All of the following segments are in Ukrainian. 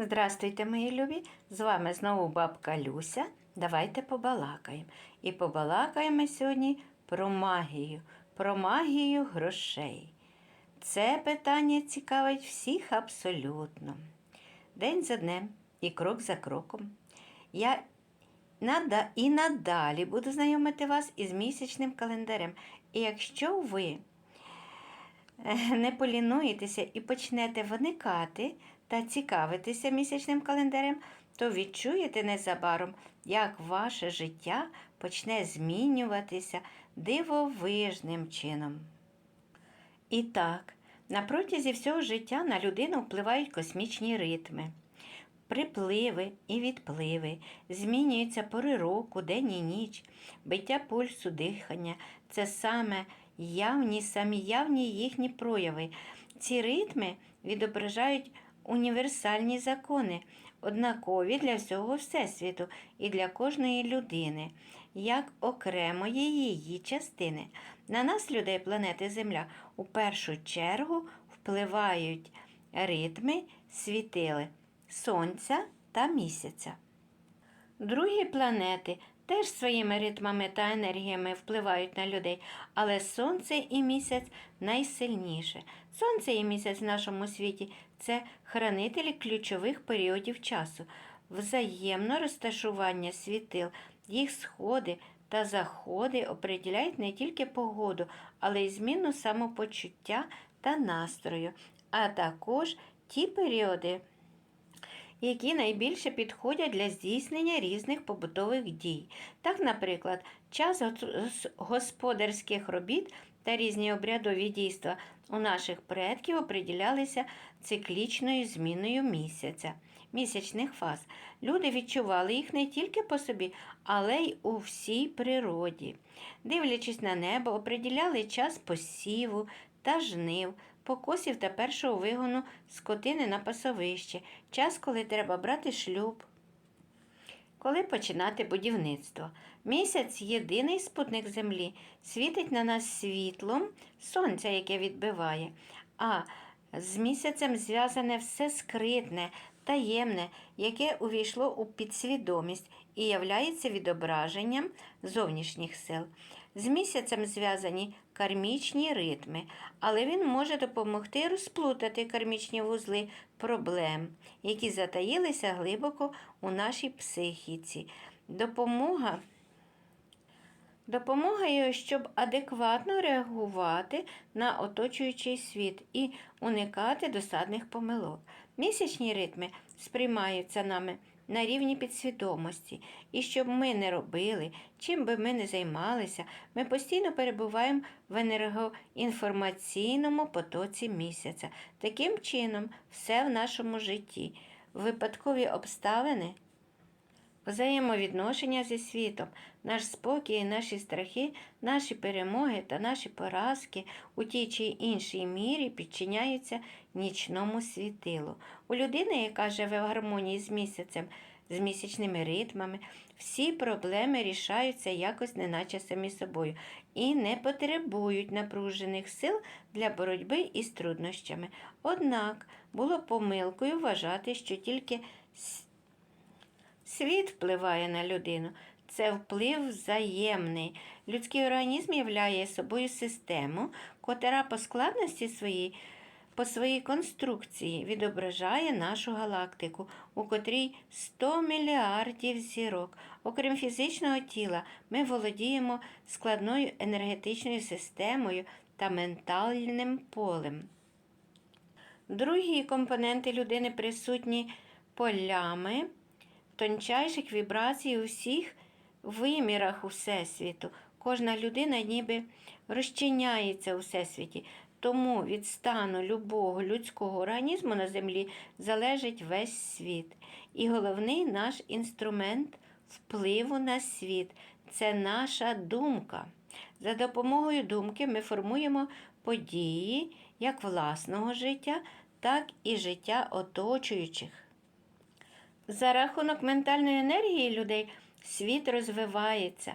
Здрастуйте, мої любі! З вами знову бабка Люся. Давайте побалакаємо. І побалакаємо сьогодні про магію, про магію грошей. Це питання цікавить всіх абсолютно. День за днем і крок за кроком. Я і надалі буду знайомити вас із місячним календарем. І якщо ви не полінуєтеся і почнете виникати та цікавитися місячним календарем, то відчуєте незабаром, як ваше життя почне змінюватися дивовижним чином. І так, на протязі всього життя на людину впливають космічні ритми. Припливи і відпливи, змінюються пори року, день і ніч, биття пульсу, дихання це саме явні, самі явні їхні прояви. Ці ритми відображають універсальні закони, однакові для всього Всесвіту і для кожної людини, як окремої її частини. На нас, людей планети Земля, у першу чергу впливають ритми світили Сонця та місяця. Другі планети теж своїми ритмами та енергіями впливають на людей, але Сонце і місяць найсильніше. Сонце і місяць в нашому світі це хранителі ключових періодів часу, взаємне розташування світил, їх сходи та заходи определяють не тільки погоду, але й зміну самопочуття та настрою, а також ті періоди які найбільше підходять для здійснення різних побутових дій. Так, наприклад, час господарських робіт та різні обрядові дійства у наших предків оприділялися циклічною зміною місяця, місячних фаз. Люди відчували їх не тільки по собі, але й у всій природі. Дивлячись на небо, оприділяли час посіву та жнив, покосів та першого вигону скотини на пасовище, час, коли треба брати шлюб. Коли починати будівництво? Місяць єдиний спутник Землі, світить на нас світлом сонця, яке відбиває, а з місяцем зв'язане все скритне, таємне, яке увійшло у підсвідомість і являється відображенням зовнішніх сил. З місяцем зв'язані кармічні ритми, але він може допомогти розплутати кармічні вузли проблем, які затаїлися глибоко у нашій психіці. Допомога Допомагає, щоб адекватно реагувати на оточуючий світ і уникати досадних помилок. Місячні ритми сприймаються нами на рівні підсвідомості, і щоб ми не робили, чим би ми не займалися, ми постійно перебуваємо в енергоінформаційному потоці місяця. Таким чином, все в нашому житті, випадкові обставини взаємовідношення зі світом, наш спокій, наші страхи, наші перемоги та наші поразки у тій чи іншій мірі підчиняються нічному світилу. У людини, яка живе в гармонії з місяцем, з місячними ритмами, всі проблеми рішаються якось неначе самі собою і не потребують напружених сил для боротьби із труднощами. Однак було помилкою вважати, що тільки Світ впливає на людину. Це вплив взаємний. Людський організм являє собою систему, котра по складності своїй, по своїй конструкції відображає нашу галактику, у котрій 100 мільярдів зірок. Окрім фізичного тіла, ми володіємо складною енергетичною системою та ментальним полем. Другі компоненти людини присутні полями тончайших вібрацій у всіх вимірах Всесвіту. Кожна людина ніби розчиняється у Всесвіті. Тому від стану любого людського організму на землі залежить весь світ. І головний наш інструмент впливу на світ це наша думка. За допомогою думки ми формуємо події як власного життя, так і життя оточуючих. За рахунок ментальної енергії людей світ розвивається,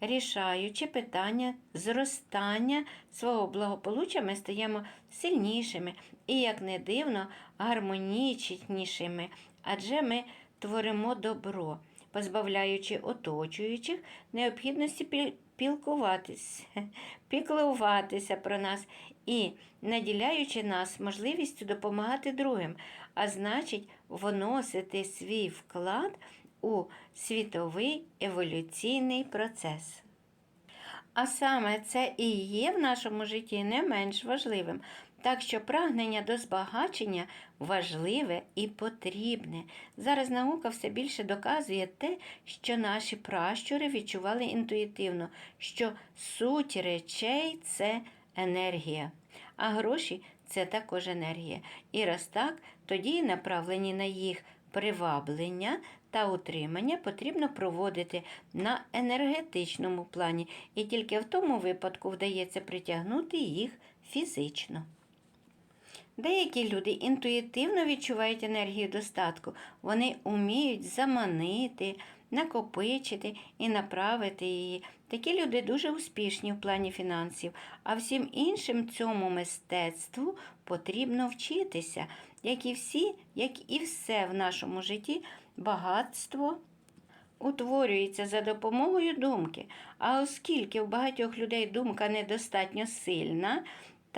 рішаючи питання зростання свого благополуччя, ми стаємо сильнішими і, як не дивно, гармонічнішими, адже ми творимо добро, позбавляючи оточуючих необхідності пілкуватися, піклуватися про нас і наділяючи нас можливістю допомагати другим, а значить, вносити свій вклад у світовий еволюційний процес. А саме це і є в нашому житті не менш важливим. Так що прагнення до збагачення важливе і потрібне. Зараз наука все більше доказує те, що наші пращури відчували інтуїтивно, що суть речей це енергія, а гроші це також енергія. І раз так, тоді направлені на їх приваблення та утримання потрібно проводити на енергетичному плані, і тільки в тому випадку вдається притягнути їх фізично. Деякі люди інтуїтивно відчувають енергію достатку. Вони вміють заманити, накопичити і направити її. Такі люди дуже успішні в плані фінансів, а всім іншим цьому мистецтву потрібно вчитися. Як і всі, як і все в нашому житті, багатство утворюється за допомогою думки. А оскільки у багатьох людей думка недостатньо сильна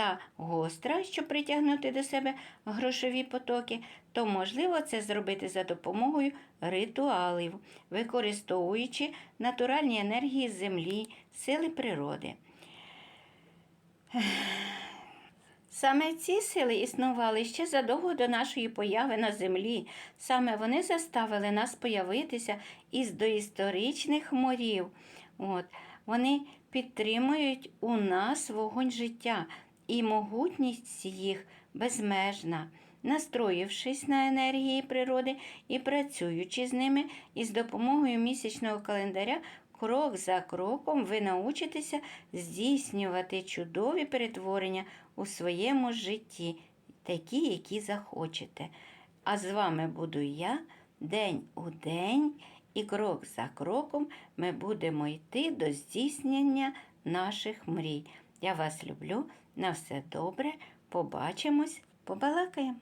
та гостра, щоб притягнути до себе грошові потоки, то можливо це зробити за допомогою ритуалів, використовуючи натуральні енергії землі, сили природи. Саме ці сили існували ще задовго до нашої появи на землі. Саме вони заставили нас появитися із доісторичних морів. От. Вони підтримують у нас вогонь життя, і могутність їх безмежна. Настроївшись на енергії природи і працюючи з ними, із допомогою місячного календаря Крок за кроком ви научитеся здійснювати чудові перетворення у своєму житті, такі, які захочете. А з вами буду я день у день, і крок за кроком ми будемо йти до здійснення наших мрій. Я вас люблю. На все добре. Побачимось, побалакаємо.